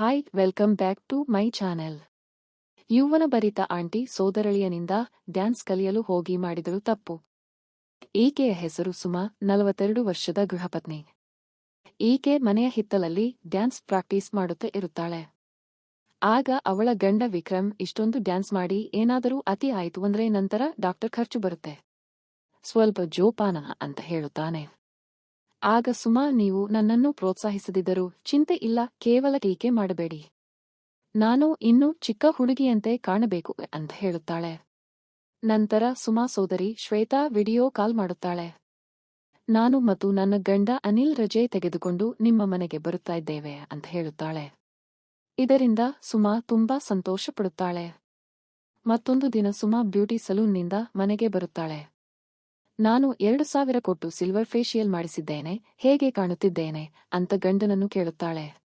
Hi welcome back to my channel ಯುವನ ಭರಿತ aunty ಸೋದರಳಿಯನಿಂದ dance ಕಲಿಯಲು ಹೋಗಿ ಮಾಡಿದಳು ತಪ್ಪು. ಈಕೆಯ ಹೆಸರು ಸುಮಾ, ನಲವತ್ತೆರಡು ವರ್ಷದ ಗೃಹಪತ್ನಿ. ಈಕೆ ಮನೆಯ ಹಿತ್ತಲಲ್ಲಿ ಡ್ಯಾನ್ಸ್ ಪ್ರಾಕ್ಟೀಸ್ ಮಾಡುತ್ತಾ ಇರುತ್ತಾಳೆ. ಆಗ ಅವಳ ಗಂಡ ವಿಕ್ರಮ್ ಇಷ್ಟೊಂದು ಡ್ಯಾನ್ಸ್ ಮಾಡಿ ಏನಾದರೂ ಅತಿ ಆಯಿತು ಅಂದ್ರೆ ನಂತರ ಡಾಕ್ಟರ್ ಖರ್ಚು ಬರುತ್ತೆ. ಸ್ವಲ್ಪ ಜೋಪಾನ ಅಂತ ಹೇಳುತ್ತಾನೆ. ಆಗ ಸುಮಾ, ನೀವು ನನ್ನನ್ನು ಪ್ರೋತ್ಸಾಹಿಸದಿದ್ದರೂ ಚಿಂತೆ ಇಲ್ಲ, ಕೇವಲ ಟೀಕೆ ಮಾಡಬೇಡಿ. ನಾನು ಇನ್ನೂ ಚಿಕ್ಕ ಹುಡುಗಿಯಂತೆ ಕಾಣಬೇಕು ಅಂತ ಹೇಳುತ್ತಾಳೆ. ನಂತರ ಸುಮಾ, ಸೋದರಿ ಶ್ವೇತಾ ವಿಡಿಯೋ ಕಾಲ್ ಮಾಡುತ್ತಾಳೆ. ನಾನು ಮತ್ತು ನನ್ನ ಗಂಡ ಅನಿಲ್ ರಜೆ ತೆಗೆದುಕೊಂಡು ನಿಮ್ಮ ಮನೆಗೆ ಬರುತ್ತಾ ಇದ್ದೇವೆ ಅಂತ ಹೇಳುತ್ತಾಳೆ. ಇದರಿಂದ ಸುಮಾ ತುಂಬಾ ಸಂತೋಷಪಡುತ್ತಾಳೆ. ಮತ್ತೊಂದು ದಿನ ಸುಮಾ ಬ್ಯೂಟಿ ಸಲೂನ್ನಿಂದ ಮನೆಗೆ ಬರುತ್ತಾಳೆ. ನಾನು ಎರಡು ಸಾವಿರ ಕೊಟ್ಟು ಸಿಲ್ವರ್ ಫೇಶಿಯಲ್ ಮಾಡಿಸಿದ್ದೇನೆ, ಹೇಗೆ ಕಾಣುತ್ತಿದ್ದೇನೆ? ಅಂತ ಗಂಡನನ್ನು ಕೇಳುತ್ತಾಳೆ.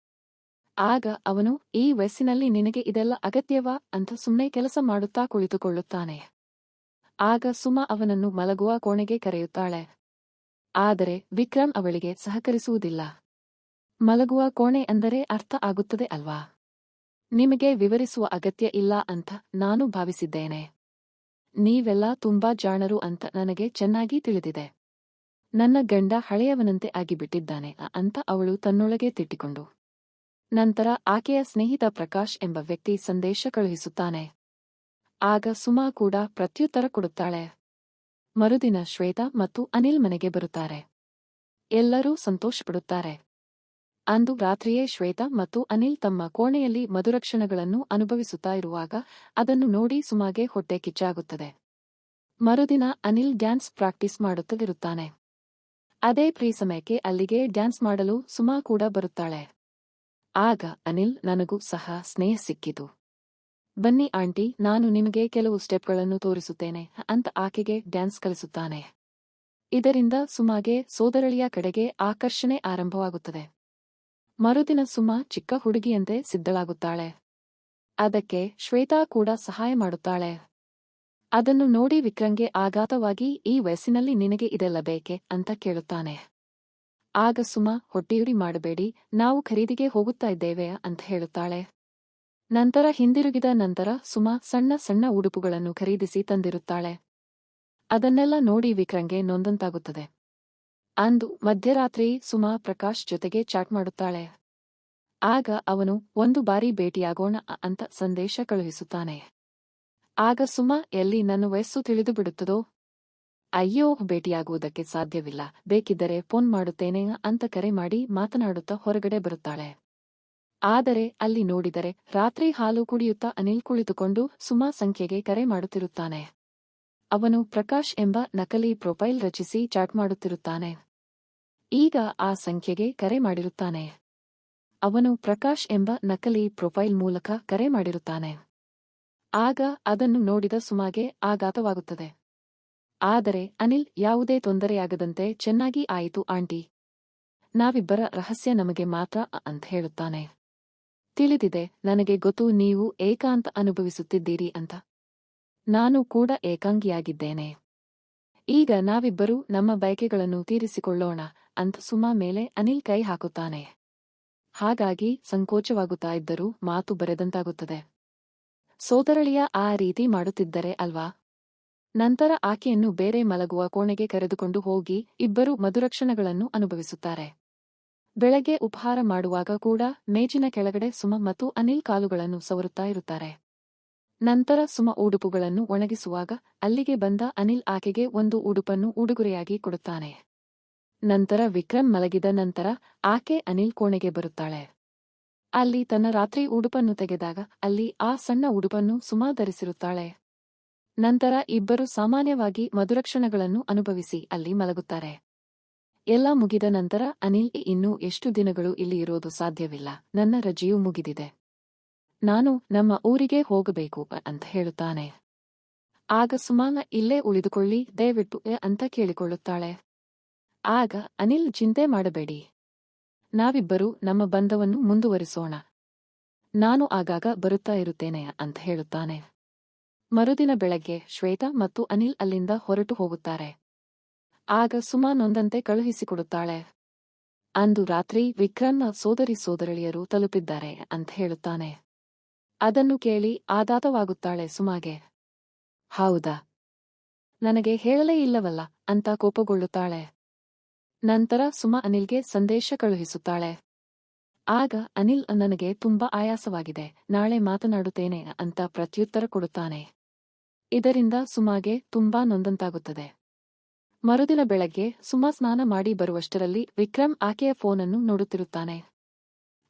ಆಗ ಅವನು, ಈ ವಯಸ್ಸಿನಲ್ಲಿ ನಿನಗೆ ಇದೆಲ್ಲ ಅಗತ್ಯವಾ? ಅಂತ ಸುಮ್ಮನೆ ಕೆಲಸ ಮಾಡುತ್ತಾ ಕುಳಿತುಕೊಳ್ಳುತ್ತಾನೆ. ಆಗ ಸುಮಾ ಅವನನ್ನು ಮಲಗುವ ಕೋಣೆಗೆ ಕರೆಯುತ್ತಾಳೆ. ಆದರೆ ವಿಕ್ರಮ್ ಅವಳಿಗೆ ಸಹಕರಿಸುವುದಿಲ್ಲ. ಮಲಗುವ ಕೋಣೆ ಅಂದರೆ ಅರ್ಥ ಆಗುತ್ತದೆ ಅಲ್ವಾ? ನಿಮಗೆ ವಿವರಿಸುವ ಅಗತ್ಯ ಇಲ್ಲ ಅಂತ ನಾನು ಭಾವಿಸಿದ್ದೇನೆ. ನೀವೆಲ್ಲ ತುಂಬಾ ಜಾಣರು ಅಂತ ನನಗೆ ಚೆನ್ನಾಗಿ ತಿಳಿದಿದೆ. ನನ್ನ ಗಂಡ ಹಳೆಯವನಂತೆ ಆಗಿಬಿಟ್ಟಿದ್ದಾನೆ ಅಂತ ಅವಳು ತನ್ನೊಳಗೆ ತಿಟ್ಟಿಕೊಂಡು. ನಂತರ ಆಕೆಯ ಸ್ನೇಹಿತ ಪ್ರಕಾಶ್ ಎಂಬ ವ್ಯಕ್ತಿ ಸಂದೇಶ ಕಳುಹಿಸುತ್ತಾನೆ. ಆಗ ಸುಮಾ ಕೂಡ ಪ್ರತ್ಯುತ್ತರ ಕೊಡುತ್ತಾಳೆ. ಮರುದಿನ ಶ್ವೇತಾ ಮತ್ತು ಅನಿಲ್ ಮನೆಗೆ ಬರುತ್ತಾರೆ. ಎಲ್ಲರೂ ಸಂತೋಷಪಡುತ್ತಾರೆ. ಅಂದು ರಾತ್ರಿಯೇ ಶ್ವೇತಾ ಮತ್ತು ಅನಿಲ್ ತಮ್ಮ ಕೋಣೆಯಲ್ಲಿ ಮಧುರಕ್ಷಣಗಳನ್ನು ಅನುಭವಿಸುತ್ತಾ ಇರುವಾಗ ಅದನ್ನು ನೋಡಿ ಸುಮಾಗೆ ಹೊಟ್ಟೆ ಕಿಚ್ಚಾಗುತ್ತದೆ. ಮರುದಿನ ಅನಿಲ್ ಡ್ಯಾನ್ಸ್ ಪ್ರಾಕ್ಟೀಸ್ ಮಾಡುತ್ತಲಿರುತ್ತಾನೆ. ಅದೇ ಪ್ರೀ ಸಮಯಕ್ಕೆ ಅಲ್ಲಿಗೆ ಡ್ಯಾನ್ಸ್ ಮಾಡಲು ಸುಮಾ ಕೂಡ ಬರುತ್ತಾಳೆ. ಆಗ ಅನಿಲ್, ನನಗೂ ಸಹ ಸ್ನೇಹ ಸಿಕ್ಕಿತು. ಬನ್ನಿ ಆಂಟಿ, ನಾನು ನಿಮಗೆ ಕೆಲವು ಸ್ಟೆಪ್ಗಳನ್ನು ತೋರಿಸುತ್ತೇನೆ ಅಂತ ಆಕೆಗೆ ಡ್ಯಾನ್ಸ್ ಕಲಿಸುತ್ತಾನೆ. ಇದರಿಂದ ಸುಮಾಗೆ ಸೋದರಳಿಯ ಕಡೆಗೆ ಆಕರ್ಷಣೆ ಆರಂಭವಾಗುತ್ತದೆ. ಮರುದಿನ ಸುಮಾ ಚಿಕ್ಕ ಹುಡುಗಿಯಂತೆ ಸಿದ್ಧಳಾಗುತ್ತಾಳೆ. ಅದಕ್ಕೆ ಶ್ವೇತಾ ಕೂಡ ಸಹಾಯ ಮಾಡುತ್ತಾಳೆ. ಅದನ್ನು ನೋಡಿ ವಿಕ್ರಂಗೆ ಆಘಾತವಾಗಿ, ಈ ವಯಸ್ಸಿನಲ್ಲಿ ನಿನಗೆ ಇದೆಲ್ಲ ಬೇಕೆ? ಅಂತ ಕೇಳುತ್ತಾನೆ. ಆಗ ಸುಮಾ, ಹೊಟ್ಟೆಯುರಿ ಮಾಡಬೇಡಿ, ನಾವು ಖರೀದಿಗೆ ಹೋಗುತ್ತಾ ಇದ್ದೇವೆ ಅಂತ ಹೇಳುತ್ತಾಳೆ. ನಂತರ ಹಿಂದಿರುಗಿದ ನಂತರ ಸುಮಾ ಸಣ್ಣ ಸಣ್ಣ ಉಡುಪುಗಳನ್ನು ಖರೀದಿಸಿ ತಂದಿರುತ್ತಾಳೆ. ಅದನ್ನೆಲ್ಲ ನೋಡಿ ವಿಕ್ರಂಗೆ ನೊಂದಂತಾಗುತ್ತದೆ. ಅಂದು ಮಧ್ಯರಾತ್ರಿ ಸುಮಾ ಪ್ರಕಾಶ್ ಜೊತೆಗೆ ಚಾಟ್ ಮಾಡುತ್ತಾಳೆ. ಆಗ ಅವನು, ಒಂದು ಬಾರಿ ಭೇಟಿಯಾಗೋಣ ಅಂತ ಸಂದೇಶ ಕಳುಹಿಸುತ್ತಾನೆ. ಆಗ ಸುಮಾ, ಎಲ್ಲಿ ನನ್ನ ವಯಸ್ಸು ತಿಳಿದು ಬಿಡುತ್ತದೋ? ಅಯ್ಯೋ, ಭೇಟಿಯಾಗುವುದಕ್ಕೆ ಸಾಧ್ಯವಿಲ್ಲ. ಬೇಕಿದ್ದರೆ ಫೋನ್ ಮಾಡುತ್ತೇನೆ ಅಂತ ಕರೆ ಮಾಡಿ ಮಾತನಾಡುತ್ತಾ ಹೊರಗಡೆ ಬರುತ್ತಾಳೆ. ಆದರೆ ಅಲ್ಲಿ ನೋಡಿದರೆ, ರಾತ್ರಿ ಹಾಲು ಕುಡಿಯುತ್ತಾ ಅನಿಲ್ ಕುಳಿತುಕೊಂಡು ಸುಮಾ ಸಂಖ್ಯೆಗೆ ಕರೆ ಮಾಡುತ್ತಿರುತ್ತಾನೆ. ಅವನು ಪ್ರಕಾಶ್ ಎಂಬ ನಕಲಿ ಪ್ರೊಫೈಲ್ ರಚಿಸಿ ಚಾಟ್ ಮಾಡುತ್ತಿರುತ್ತಾನೆ. ಈಗ ಆ ಸಂಖ್ಯೆಗೆ ಕರೆ ಮಾಡಿರುತ್ತಾನೆ. ಅವನು ಪ್ರಕಾಶ್ ಎಂಬ ನಕಲಿ ಪ್ರೊಫೈಲ್ ಮೂಲಕ ಕರೆ ಮಾಡಿರುತ್ತಾನೆ. ಆಗ ಅದನ್ನು ನೋಡಿದ ಸುಮಾಗೆ ಆಘಾತವಾಗುತ್ತದೆ. ಆದರೆ ಅನಿಲ್ ಯಾವುದೇ ತೊಂದರೆಯಾಗದಂತೆ ಚೆನ್ನಾಗಿ ಆಯಿತು ಆಂಟಿ. ನಾವಿಬ್ಬರ ರಹಸ್ಯ ನಮಗೆ ಮಾತ್ರ ಅಂತ ಹೇಳುತ್ತಾನೆ. ತಿಳಿದಿದೆ, ನನಗೆ ಗೊತ್ತು ನೀವು ಏಕಾಂತ ಅನುಭವಿಸುತ್ತಿದ್ದೀರಿ ಅಂತ. ನಾನು ಕೂಡ ಏಕಾಂಗಿಯಾಗಿದ್ದೇನೆ. ಈಗ ನಾವಿಬ್ಬರೂ ನಮ್ಮ ಬಯಕೆಗಳನ್ನು ತೀರಿಸಿಕೊಳ್ಳೋಣ ಅಂತ ಸುಮಾ ಮೇಲೆ ಅನಿಲ್ ಕೈ ಹಾಕುತ್ತಾನೆ. ಹಾಗಾಗಿ ಸಂಕೋಚವಾಗುತ್ತಾ ಇದ್ದರೂ ಮಾತು ಬರೆದಂತಾಗುತ್ತದೆ. ಸೋದರಳಿಯ ಆ ರೀತಿ ಮಾಡುತ್ತಿದ್ದರೆ ಅಲ್ವಾ? ನಂತರ ಆಕೆಯನ್ನು ಬೇರೆ ಮಲಗುವ ಕೋಣೆಗೆ ಕರೆದುಕೊಂಡು ಹೋಗಿ ಇಬ್ಬರು ಮಧುರಕ್ಷಣಗಳನ್ನು ಅನುಭವಿಸುತ್ತಾರೆ. ಬೆಳಗ್ಗೆ ಉಪಹಾರ ಮಾಡುವಾಗ ಕೂಡ ಮೇಜಿನ ಕೆಳಗಡೆ ಸುಮ ಮತ್ತು ಅನಿಲ್ ಕಾಲುಗಳನ್ನು ಸವರುತ್ತಾ ಇರುತ್ತಾರೆ. ನಂತರ ಸುಮ ಉಡುಪುಗಳನ್ನು ಒಣಗಿಸುವಾಗ ಅಲ್ಲಿಗೆ ಬಂದ ಅನಿಲ್ ಆಕೆಗೆ ಒಂದು ಉಡುಪನ್ನು ಉಡುಗೊರೆಯಾಗಿ ಕೊಡುತ್ತಾನೆ. ನಂತರ ವಿಕ್ರಮ್ ಮಲಗಿದ ನಂತರ ಆಕೆ ಅನಿಲ್ ಕೋಣೆಗೆ ಬರುತ್ತಾಳೆ. ಅಲ್ಲಿ ತನ್ನ ರಾತ್ರಿ ಉಡುಪನ್ನು ತೆಗೆದಾಗ ಅಲ್ಲಿ ಆ ಸಣ್ಣ ಉಡುಪನ್ನು ಸುಮಾ ಧರಿಸಿರುತ್ತಾಳೆ. ನಂತರ ಇಬ್ಬರು ಸಾಮಾನ್ಯವಾಗಿ ಮಧುರಕ್ಷಣಗಳನ್ನು ಅನುಭವಿಸಿ ಅಲ್ಲಿ ಮಲಗುತ್ತಾರೆ. ಎಲ್ಲ ಮುಗಿದ ನಂತರ ಅನಿಲ್, ಇನ್ನೂ ಎಷ್ಟು ದಿನಗಳು ಇಲ್ಲಿ ಇರೋದು ಸಾಧ್ಯವಿಲ್ಲ. ನನ್ನ ರಜೆಯೂ ಮುಗಿದಿದೆ. ನಾನು ನಮ್ಮ ಊರಿಗೆ ಹೋಗಬೇಕು ಅಂತ ಹೇಳುತ್ತಾನೆ. ಆಗ ಸುಮಾನ ಇಲ್ಲೇ ಉಳಿದುಕೊಳ್ಳಿ, ದಯವಿಟ್ಟು ಅಂತ ಕೇಳಿಕೊಳ್ಳುತ್ತಾಳೆ. ಆಗ ಅನಿಲ್ ಚಿಂತೆ ಮಾಡಬೇಡಿ. ನಾವಿಬ್ಬರೂ ನಮ್ಮ ಬಂಧವನ್ನು ಮುಂದುವರಿಸೋಣ. ನಾನು ಆಗಾಗ ಬರುತ್ತಾ ಇರುತ್ತೇನೆ ಅಂತ ಹೇಳುತ್ತಾನೆ. ಮರುದಿನ ಬೆಳಗ್ಗೆ ಶ್ವೇತಾ ಮತ್ತು ಅನಿಲ್ ಅಲ್ಲಿಂದ ಹೊರಟು ಹೋಗುತ್ತಾರೆ. ಆಗ ಸುಮಾ ನೊಂದಂತೆ ಕಳುಹಿಸಿಕೊಡುತ್ತಾಳೆ. ಅಂದು ರಾತ್ರಿ ವಿಕ್ರಮ್ನ ಸೋದರಿ ಸೋದರಳಿಯರು ತಲುಪಿದ್ದಾರೆ ಅಂತ ಹೇಳುತ್ತಾನೆ. ಅದನ್ನು ಕೇಳಿ ಆದಾತವಾಗುತ್ತಾಳೆ ಸುಮಾಗೆ. ಹೌದಾ? ನನಗೆ ಹೇಳಲೇ ಇಲ್ಲವಲ್ಲ, ಅಂತ ಕೋಪಗೊಳ್ಳುತ್ತಾಳೆ. ನಂತರ ಸುಮಾ ಅನಿಲ್ಗೆ ಸಂದೇಶ ಕಳುಹಿಸುತ್ತಾಳೆ. ಆಗ ಅನಿಲ್ ನನಗೆ ತುಂಬಾ ಆಯಾಸವಾಗಿದೆ, ನಾಳೆ ಮಾತನಾಡುತ್ತೇನೆ ಅಂತ ಪ್ರತ್ಯುತ್ತರ ಕೊಡುತ್ತಾನೆ. ಇದರಿಂದ ಸುಮಾಗೆ ತುಂಬಾ ನೊಂದಂತಾಗುತ್ತದೆ. ಮರುದಿನ ಬೆಳಗ್ಗೆ ಸುಮಾ ಸ್ನಾನ ಮಾಡಿ ಬರುವಷ್ಟರಲ್ಲಿ ವಿಕ್ರಮ್ ಆಕೆಯ ಫೋನನ್ನು ನೋಡುತ್ತಿರುತ್ತಾನೆ.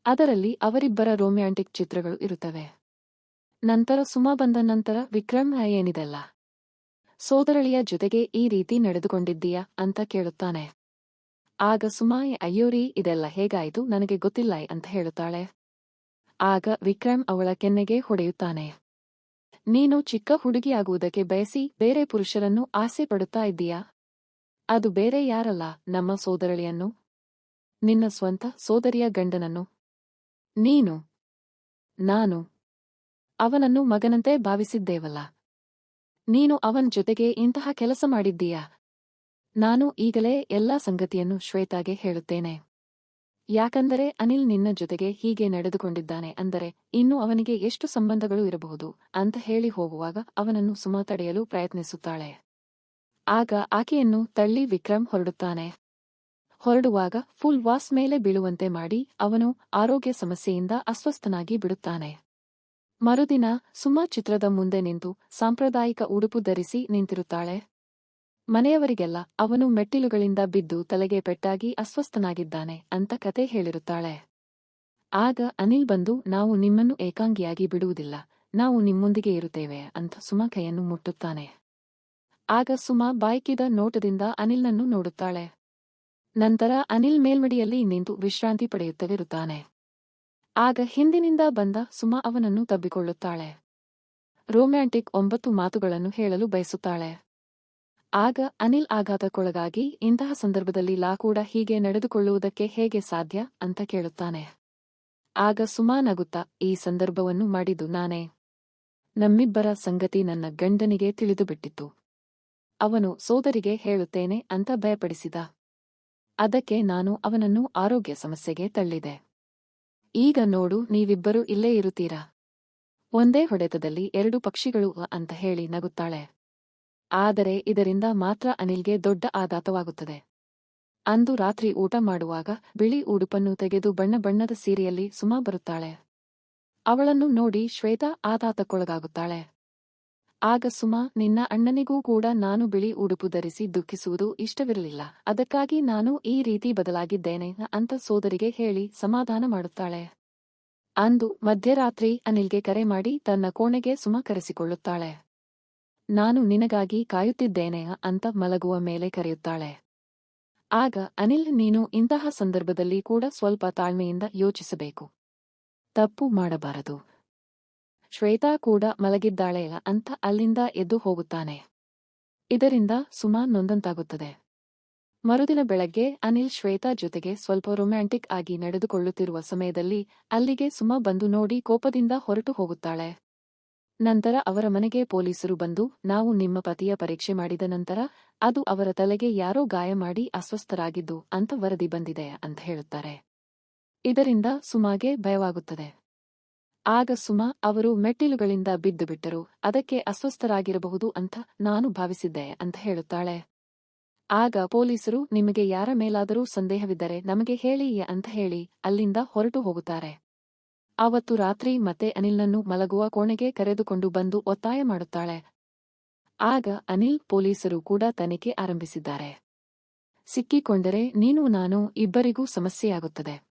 ಅದರಲ್ಲಿ ಅವರಿಬ್ಬರ ರೋಮ್ಯಾಂಟಿಕ್ ಚಿತ್ರಗಳು ಇರುತ್ತವೆ. ನಂತರ ಸುಮಾ ಬಂದ ನಂತರ ವಿಕ್ರಮ್ ಏನಿದೆಲ್ಲ? ಸೋದರಳಿಯ ಜೊತೆಗೆ ಈ ರೀತಿ ನಡೆದುಕೊಂಡಿದ್ದೀಯಾ? ಅಂತ ಕೇಳುತ್ತಾನೆ. ಆಗ ಸುಮಾಯಿ ಅಯ್ಯೋರಿ ಇದೆಲ್ಲ ಹೇಗಾಯಿತು? ನನಗೆ ಗೊತ್ತಿಲ್ಲ ಅಂತ ಹೇಳುತ್ತಾಳೆ. ಆಗ ವಿಕ್ರಮ್ ಅವಳ ಕೆನ್ನೆಗೆ ಹೊಡೆಯುತ್ತಾನೆ. ನೀನು ಚಿಕ್ಕ ಹುಡುಗಿಯಾಗುವುದಕ್ಕೆ ಬಯಸಿ ಬೇರೆ ಪುರುಷರನ್ನು ಆಸೆ ಪಡುತ್ತಾ ಇದ್ದೀಯಾ? ಅದು ಬೇರೆ ಯಾರಲ್ಲ, ನಮ್ಮ ಸೋದರಳಿಯನ್ನು? ನಿನ್ನ ಸ್ವಂತ ಸೋದರಿಯ ಗಂಡನನ್ನು? ನೀನು? ನಾನು? ಅವನನ್ನು ಮಗನಂತೆ ಭಾವಿಸಿದ್ದೇವಲ್ಲ. ನೀನು ಅವನ್ ಜೊತೆಗೆ ಇಂತಹ ಕೆಲಸ ಮಾಡಿದ್ದೀಯಾ? ನಾನು ಈಗಲೇ ಎಲ್ಲಾ ಸಂಗತಿಯನ್ನು ಶ್ವೇತಾಗೆ ಹೇಳುತ್ತೇನೆ. ಯಾಕಂದರೆ ಅನಿಲ್ ನಿನ್ನ ಜೊತೆಗೆ ಹೀಗೆ ನಡೆದುಕೊಂಡಿದ್ದಾನೆ ಅಂದರೆ ಇನ್ನು ಅವನಿಗೆ ಎಷ್ಟು ಸಂಬಂಧಗಳು ಇರಬಹುದು ಅಂತ ಹೇಳಿ ಹೋಗುವಾಗ ಅವನನ್ನು ಸುಮ ತಡೆಯಲು ಪ್ರಯತ್ನಿಸುತ್ತಾಳೆ. ಆಗ ಆಕೆಯನ್ನು ತಳ್ಳಿ ವಿಕ್ರಮ್ ಹೊರಡುತ್ತಾನೆ. ಹೊರಡುವಾಗ ಫುಲ್ ವಾಸ್ ಮೇಲೆ ಬೀಳುವಂತೆ ಮಾಡಿ ಅವನು ಆರೋಗ್ಯ ಸಮಸ್ಯೆಯಿಂದ ಅಸ್ವಸ್ಥನಾಗಿ ಬಿಡುತ್ತಾನೆ. ಮರುದಿನ ಸುಮಾ ಚಿತ್ರದ ಮುಂದೆ ನಿಂತು ಸಾಂಪ್ರದಾಯಿಕ ಉಡುಪು ಧರಿಸಿ ನಿಂತಿರುತ್ತಾಳೆ. ಮನೆಯವರಿಗೆಲ್ಲ ಅವನು ಮೆಟ್ಟಿಲುಗಳಿಂದ ಬಿದ್ದು ತಲೆಗೆ ಪೆಟ್ಟಾಗಿ ಅಸ್ವಸ್ಥನಾಗಿದ್ದಾನೆ ಅಂತ ಕತೆ ಹೇಳಿರುತ್ತಾಳೆ. ಆಗ ಅನಿಲ್ ಬಂದು, ನಾವು ನಿಮ್ಮನ್ನು ಏಕಾಂಗಿಯಾಗಿ ಬಿಡುವುದಿಲ್ಲ, ನಾವು ನಿಮ್ಮೊಂದಿಗೆ ಇರುತ್ತೇವೆ ಅಂತ ಸುಮಾ ಕೈಯನ್ನು ಮುಟ್ಟುತ್ತಾನೆ. ಆಗ ಸುಮಾ ಬಾಯ್ಕಿದ ನೋಟದಿಂದ ಅನಿಲ್ನನ್ನು ನೋಡುತ್ತಾಳೆ. ನಂತರ ಅನಿಲ್ ಮೇಲ್ಮಡಿಯಲ್ಲಿ ನಿಂತು ವಿಶ್ರಾಂತಿ ಪಡೆಯುತ್ತಲಿರುತ್ತಾನೆ ಆಗ ಹಿಂದಿನಿಂದ ಬಂದ ಸುಮಾ ಅವನನ್ನು ತಬ್ಬಿಕೊಳ್ಳುತ್ತಾಳೆ. ರೊಮ್ಯಾಂಟಿಕ್ ಒಂಬತ್ತು ಮಾತುಗಳನ್ನು ಹೇಳಲು ಬಯಸುತ್ತಾಳೆ. ಆಗ ಅನಿಲ್ ಆಘಾತಕ್ಕೊಳಗಾಗಿ ಇಂತಹ ಸಂದರ್ಭದಲ್ಲಿ ಲಾ ಕೂಡ ಹೀಗೆ ನಡೆದುಕೊಳ್ಳುವುದಕ್ಕೆ ಹೇಗೆ ಸಾಧ್ಯ ಅಂತ ಕೇಳುತ್ತಾನೆ. ಆಗ ಸುಮಾ ನಗುತ್ತಾ, ಈ ಸಂದರ್ಭವನ್ನು ಮಾಡಿದ್ದು ನಾನೇ. ನಮ್ಮಿಬ್ಬರ ಸಂಗತಿ ನನ್ನ ಗಂಡನಿಗೆ ತಿಳಿದುಬಿಟ್ಟಿತ್ತು. ಅವನು ಸೋದರಿಗೆ ಹೇಳುತ್ತೇನೆ ಅಂತ ಭಯಪಡಿಸಿದ. ಅದಕ್ಕೆ ನಾನು ಅವನನ್ನು ಆರೋಗ್ಯ ಸಮಸ್ಯೆಗೆ ತಳ್ಳಿದೆ. ಈಗ ನೋಡು, ನೀವಿಬ್ಬರೂ ಇಲ್ಲೇ ಇರುತ್ತೀರಾ? ಒಂದೇ ಹೊಡೆತದಲ್ಲಿ ಎರಡು ಪಕ್ಷಿಗಳು ಅಂತ ಹೇಳಿ ನಗುತ್ತಾಳೆ. ಆದರೆ ಇದರಿಂದ ಮಾತ್ರ ಅನಿಲ್ಗೆ ದೊಡ್ಡ ಆಘಾತವಾಗುತ್ತದೆ. ಅಂದು ರಾತ್ರಿ ಊಟ ಮಾಡುವಾಗ ಬಿಳಿ ಉಡುಪನ್ನು ತೆಗೆದು ಬಣ್ಣ ಬಣ್ಣದ ಸೀರೆಯಲ್ಲಿ ಸುಮಾ ಬರುತ್ತಾಳೆ. ಅವಳನ್ನು ನೋಡಿ ಶ್ವೇತಾ ಆಘಾತಕ್ಕೊಳಗಾಗುತ್ತಾಳೆ. ಆಗ ಸುಮಾ, ನಿನ್ನ ಅಣ್ಣನಿಗೂ ಕೂಡ ನಾನು ಬಿಳಿ ಉಡುಪು ಧರಿಸಿ ದುಃಖಿಸುವುದು ಇಷ್ಟವಿರಲಿಲ್ಲ. ಅದಕ್ಕಾಗಿ ನಾನು ಈ ರೀತಿ ಬದಲಾಗಿದ್ದೇನೆ ಅಂತ ಸೋದರಿಗೆ ಹೇಳಿ ಸಮಾಧಾನ ಮಾಡುತ್ತಾಳೆ. ಅಂದು ಮಧ್ಯರಾತ್ರಿ ಅನಿಲ್ಗೆ ಕರೆ ಮಾಡಿ ತನ್ನ ಕೋಣೆಗೆ ಸುಮ ಕರೆಸಿಕೊಳ್ಳುತ್ತಾಳೆ. ನಾನು ನಿನಗಾಗಿ ಕಾಯುತ್ತಿದ್ದೇನೆ ಅಂತ ಮಲಗುವ ಮೇಲೆ ಕರೆಯುತ್ತಾಳೆ. ಆಗ ಅನಿಲ್, ನೀನು ಇಂತಹ ಸಂದರ್ಭದಲ್ಲಿ ಕೂಡ ಸ್ವಲ್ಪ ತಾಳ್ಮೆಯಿಂದ ಯೋಚಿಸಬೇಕು. ತಪ್ಪು ಮಾಡಬಾರದು. ಶ್ವೇತಾ ಕೂಡ ಮಲಗಿದ್ದಾಳೆ ಅಂತ ಅಲ್ಲಿಂದ ಎದ್ದು ಹೋಗುತ್ತಾನೆ. ಇದರಿಂದ ಸುಮಾ ನೊಂದಂತಾಗುತ್ತದೆ. ಮರುದಿನ ಬೆಳಗ್ಗೆ ಅನಿಲ್ ಶ್ವೇತಾ ಜೊತೆಗೆ ಸ್ವಲ್ಪ ರೊಮ್ಯಾಂಟಿಕ್ ಆಗಿ ನಡೆದುಕೊಳ್ಳುತ್ತಿರುವ ಸಮಯದಲ್ಲಿ ಅಲ್ಲಿಗೆ ಸುಮಾ ಬಂದು ನೋಡಿ ಕೋಪದಿಂದ ಹೊರಟು ಹೋಗುತ್ತಾಳೆ. ನಂತರ ಅವರ ಮನೆಗೆ ಪೊಲೀಸರು ಬಂದು, ನಾವು ನಿಮ್ಮ ಪತಿಯ ಪರೀಕ್ಷೆ ಮಾಡಿದ ನಂತರ ಅದು ಅವರ ತಲೆಗೆ ಯಾರೋ ಗಾಯ ಮಾಡಿ ಅಸ್ವಸ್ಥರಾಗಿದ್ದು ಅಂತ ವರದಿ ಬಂದಿದೆ, ಅಂತ ಹೇಳುತ್ತಾರೆ. ಇದರಿಂದ ಸುಮಾಗೆ ಭಯವಾಗುತ್ತದೆ. ಆಗ ಸುಮಾ ಅವರು ಮೆಟ್ಟಿಲುಗಳಿಂದ ಬಿದ್ದು ಬಿಟ್ಟರು ಅದಕ್ಕೆ ಅಸ್ವಸ್ಥರಾಗಿರಬಹುದು ಅಂತ ನಾನು ಭಾವಿಸಿದ್ದೆ ಅಂತ ಹೇಳುತ್ತಾಳೆ. ಆಗ ಪೊಲೀಸರು, ನಿಮಗೆ ಯಾರ ಮೇಲಾದರೂ ಸಂದೇಹವಿದ್ದರೆ ನಮಗೆ ಹೇಳಿ ಅಂತ ಹೇಳಿ ಅಲ್ಲಿಂದ ಹೊರಟು ಹೋಗುತ್ತಾರೆ. ಆವತ್ತು ರಾತ್ರಿ ಮತ್ತೆ ಅನಿಲ್ನನ್ನು ಮಲಗುವ ಕೋಣೆಗೆ ಕರೆದುಕೊಂಡು ಬಂದು ಒತ್ತಾಯ ಮಾಡುತ್ತಾಳೆ. ಆಗ ಅನಿಲ್ ಪೊಲೀಸರು ಕೂಡ ತನಿಖೆ ಆರಂಭಿಸಿದ್ದಾರೆ. ಸಿಕ್ಕಿಕೊಂಡರೆ ನೀನು ನಾನು ಇಬ್ಬರಿಗೂ ಸಮಸ್ಯೆಯಾಗುತ್ತದೆ.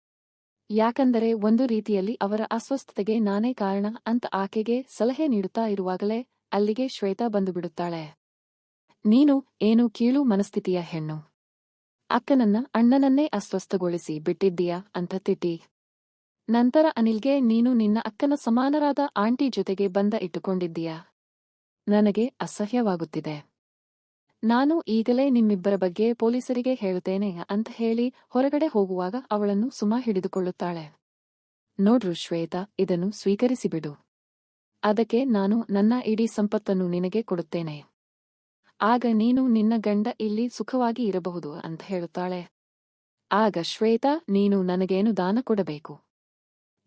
ಯಾಕಂದರೆ ಒಂದು ರೀತಿಯಲ್ಲಿ ಅವರ ಅಸ್ವಸ್ಥತೆಗೆ ನಾನೇ ಕಾರಣ ಅಂತ ಆಕೆಗೆ ಸಲಹೆ ನೀಡುತ್ತಾ ಇರುವಾಗಲೇ ಅಲ್ಲಿಗೆ ಶ್ವೇತಾ ಬಂದುಬಿಡುತ್ತಾಳೆ. ನೀನು ಏನು ಕೀಳು ಮನಸ್ಥಿತಿಯ ಹೆಣ್ಣು. ಅಕ್ಕನನ್ನ ಅಣ್ಣನನ್ನೇ ಅಸ್ವಸ್ಥಗೊಳಿಸಿ ಬಿಟ್ಟಿದ್ದೀಯಾ ಅಂತ ತಿಟ್ಟಿ. ನಂತರ ಅನಿಲ್ಗೆ ನೀನು ನಿನ್ನ ಅಕ್ಕನ ಸಮಾನರಾದ ಆಂಟಿ ಜೊತೆಗೆ ಬಂದ ಇಟ್ಟುಕೊಂಡಿದ್ದೀಯಾ? ನನಗೆ ಅಸಹ್ಯವಾಗುತ್ತಿದೆ. ನಾನು ಈಗಲೇ ನಿಮ್ಮಿಬ್ಬರ ಬಗ್ಗೆ ಪೊಲೀಸರಿಗೆ ಹೇಳುತ್ತೇನೆ ಅಂತ ಹೇಳಿ ಹೊರಗಡೆ ಹೋಗುವಾಗ ಅವಳನ್ನು ಸುಮಾ ಹಿಡಿದುಕೊಳ್ಳುತ್ತಾಳೆ. ನೋಡ್ರು ಶ್ವೇತಾ, ಇದನ್ನು ಸ್ವೀಕರಿಸಿಬಿಡು. ಅದಕ್ಕೆ ನಾನು ನನ್ನ ಇಡೀ ಸಂಪತ್ತನ್ನು ನಿನಗೆ ಕೊಡುತ್ತೇನೆ. ಆಗ ನೀನು ನಿನ್ನ ಗಂಡ ಇಲ್ಲಿ ಸುಖವಾಗಿ ಇರಬಹುದು ಅಂತ ಹೇಳುತ್ತಾಳೆ. ಆಗ ಶ್ವೇತಾ, ನೀನು ನನಗೇನು ದಾನ ಕೊಡಬೇಕು?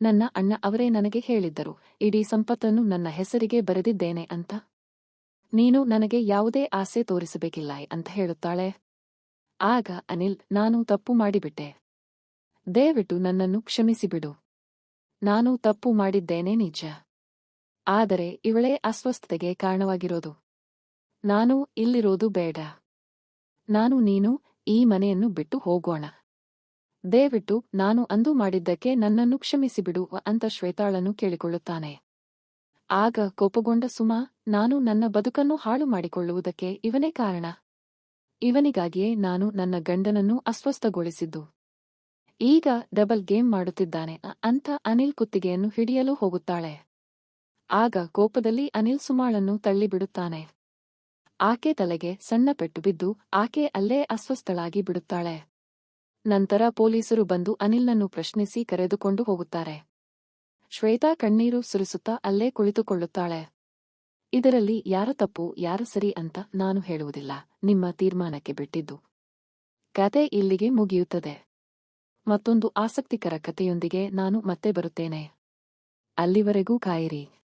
ನನ್ನ ಅಣ್ಣ ಅವರೇ ನನಗೆ ಹೇಳಿದ್ದರು, ಇಡೀ ಸಂಪತ್ತನ್ನು ನನ್ನ ಹೆಸರಿಗೆ ಬರೆದಿದ್ದೇನೆ ಅಂತ. ನೀನು ನನಗೆ ಯಾವುದೇ ಆಸೆ ತೋರಿಸಬೇಕಿಲ್ಲ ಅಂತ ಹೇಳುತ್ತಾಳೆ. ಆಗ ಅನಿಲ್, ನಾನು ತಪ್ಪು ಮಾಡಿಬಿಟ್ಟೆ. ದಯವಿಟ್ಟು ನನ್ನನ್ನು ಕ್ಷಮಿಸಿಬಿಡು. ನಾನು ತಪ್ಪು ಮಾಡಿದ್ದೇನೆ ನಿಜ. ಆದರೆ ಇವಳೇ ಅಸ್ವಸ್ಥತೆಗೆ ಕಾರಣವಾಗಿರೋದು. ನಾನು ಇಲ್ಲಿರೋದು ಬೇಡ. ನಾನು ನೀನು ಈ ಮನೆಯನ್ನು ಬಿಟ್ಟು ಹೋಗೋಣ. ದಯವಿಟ್ಟು ನಾನು ಅಂದು ಮಾಡಿದ್ದಕ್ಕೆ ನನ್ನನ್ನು ಕ್ಷಮಿಸಿಬಿಡು ಅಂತ ಶ್ವೇತಾಳನ್ನು ಕೇಳಿಕೊಳ್ಳುತ್ತಾನೆ. ಆಗ ಕೋಪಗೊಂಡ ಸುಮಾ ನಾನು ನನ್ನ ಬದುಕನ್ನು ಹಾಳು ಮಾಡಿಕೊಳ್ಳುವುದಕ್ಕೆ ಇವನೇ ಕಾರಣ. ಇವನಿಗಾಗಿಯೇ ನಾನು ನನ್ನ ಗಂಡನನ್ನು ಅಸ್ವಸ್ಥಗೊಳಿಸಿದ್ದು. ಈಗ ಡಬಲ್ ಗೇಮ್ ಮಾಡುತ್ತಿದ್ದಾನೆ. ಅಂತ ಅನಿಲ್ ಕುತ್ತಿಗೆಯನ್ನು ಹಿಡಿಯಲು ಹೋಗುತ್ತಾಳೆ. ಆಗ ಕೋಪದಲ್ಲಿ ಅನಿಲ್ ಸುಮಾಳನ್ನು ತಳ್ಳಿಬಿಡುತ್ತಾನೆ. ಆಕೆ ತಲೆಗೆ ಸಣ್ಣ ಪೆಟ್ಟು ಬಿದ್ದು ಆಕೆ ಅಲ್ಲೇ ಅಸ್ವಸ್ಥಳಾಗಿ ಬಿಡುತ್ತಾಳೆ. ನಂತರ ಪೊಲೀಸರು ಬಂದು ಅನಿಲ್ನನ್ನು ಪ್ರಶ್ನಿಸಿ ಕರೆದುಕೊಂಡು ಹೋಗುತ್ತಾರೆ. ಶ್ವೇತಾ ಕಣ್ಣೀರು ಸುರಿಸುತ್ತಾ ಅಲ್ಲೇ ಕುಳಿತುಕೊಳ್ಳುತ್ತಾಳೆ. ಇದರಲ್ಲಿ ಯಾರ ತಪ್ಪು, ಯಾರ ಸರಿ ಅಂತ ನಾನು ಹೇಳುವುದಿಲ್ಲ. ನಿಮ್ಮ ತೀರ್ಮಾನಕ್ಕೆ ಬಿಟ್ಟಿದ್ದು. ಕತೆ ಇಲ್ಲಿಗೆ ಮುಗಿಯುತ್ತದೆ. ಮತ್ತೊಂದು ಆಸಕ್ತಿಕರ ಕಥೆಯೊಂದಿಗೆ ನಾನು ಮತ್ತೆ ಬರುತ್ತೇನೆ. ಅಲ್ಲಿವರೆಗೂ ಕಾಯಿರಿ.